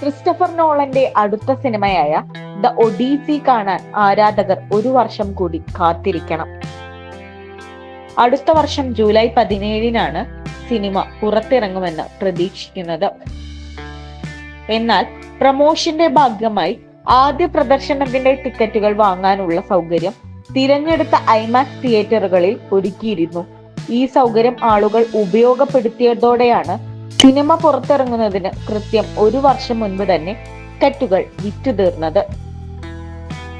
Christopher നോളന്റെ അടുത്ത സിനിമയായ the Odissi കാണാൻ ആരാധകർ ഒരു വർഷം കൂടി കാത്തിരിക്കണം. അടുത്ത വർഷം ജൂലൈ പതിനേഴിനാണ് സിനിമ പുറത്തിറങ്ങുമെന്ന് പ്രതീക്ഷിക്കുന്നത്. എന്നാൽ പ്രമോഷന്റെ ഭാഗമായി ആദ്യ പ്രദർശനത്തിന്റെ ടിക്കറ്റുകൾ വാങ്ങാനുള്ള സൗകര്യം തിരഞ്ഞെടുത്ത ഐമാക്സ് തിയേറ്ററുകളിൽ ഒരുക്കിയിരുന്നു. ഈ സൗകര്യം ആളുകൾ ഉപയോഗപ്പെടുത്തിയതോടെയാണ് സിനിമ പുറത്തിറങ്ങുന്നതിന് കൃത്യം ഒരു വർഷം മുൻപ് തന്നെ ടിക്കറ്റുകൾ വിറ്റുതീർന്നത്.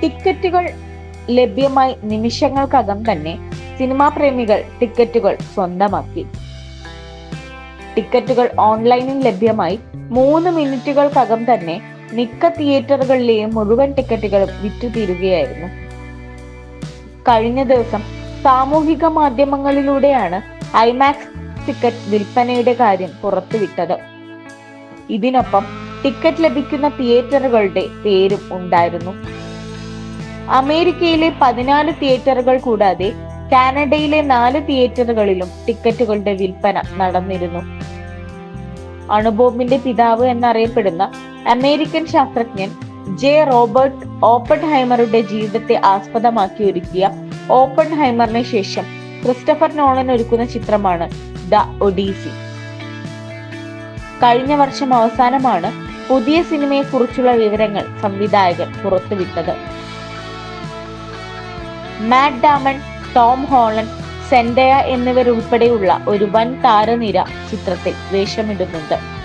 ടിക്കറ്റുകൾ ലഭ്യമായി നിമിഷങ്ങൾക്കകം തന്നെ സിനിമാ പ്രേമികൾ ടിക്കറ്റുകൾ സ്വന്തമാക്കി. ടിക്കറ്റുകൾ ഓൺലൈനിൽ ലഭ്യമായി മൂന്ന് മിനിറ്റുകൾക്കകം തന്നെ മിക്ക തിയേറ്ററുകളിലെയും മുഴുവൻ ടിക്കറ്റുകളും വിറ്റുതീരുകയായിരുന്നു. കഴിഞ്ഞ ദിവസം സാമൂഹിക മാധ്യമങ്ങളിലൂടെയാണ് ഐമാക്സ് ടിക്കറ്റ് വിൽപ്പനയുടെ കാര്യം പുറത്തുവിട്ടത്. ഇതിനൊപ്പം ടിക്കറ്റ് ലഭിക്കുന്ന തിയേറ്ററുകളുടെ പേരും ഉണ്ടായിരുന്നു. അമേരിക്കയിലെ പതിനാല് തിയേറ്ററുകൾ കൂടാതെ കാനഡയിലെ നാല് തിയേറ്ററുകളിലും ടിക്കറ്റുകളുടെ വിൽപ്പന നടന്നിരുന്നു. അണുബോംബിന്റെ പിതാവ് എന്നറിയപ്പെടുന്ന അമേരിക്കൻ ശാസ്ത്രജ്ഞൻ ജെ റോബർട്ട് ഓപ്പൺ ഹൈമറുടെ ജീവിതത്തെ ആസ്പദമാക്കി ഒരുക്കിയ ഓപ്പൺ ഹൈമറിന് ശേഷം ക്രിസ്റ്റഫർ നോളൻ ഒരുക്കുന്ന ചിത്രമാണ് ദ ഒഡീസി. കഴിഞ്ഞ വർഷം അവസാനമാണ് പുതിയ സിനിമയെക്കുറിച്ചുള്ള വിവരങ്ങൾ സംവിധായകൻ പുറത്തുവിട്ടത്. Matt Damon Tom Holland Zendaya എന്നിവരുൾപ്പെടെയുള്ള ഒരു വൻ താരനിര ചിത്രത്തിൽ വേഷമിടുന്നുണ്ട്.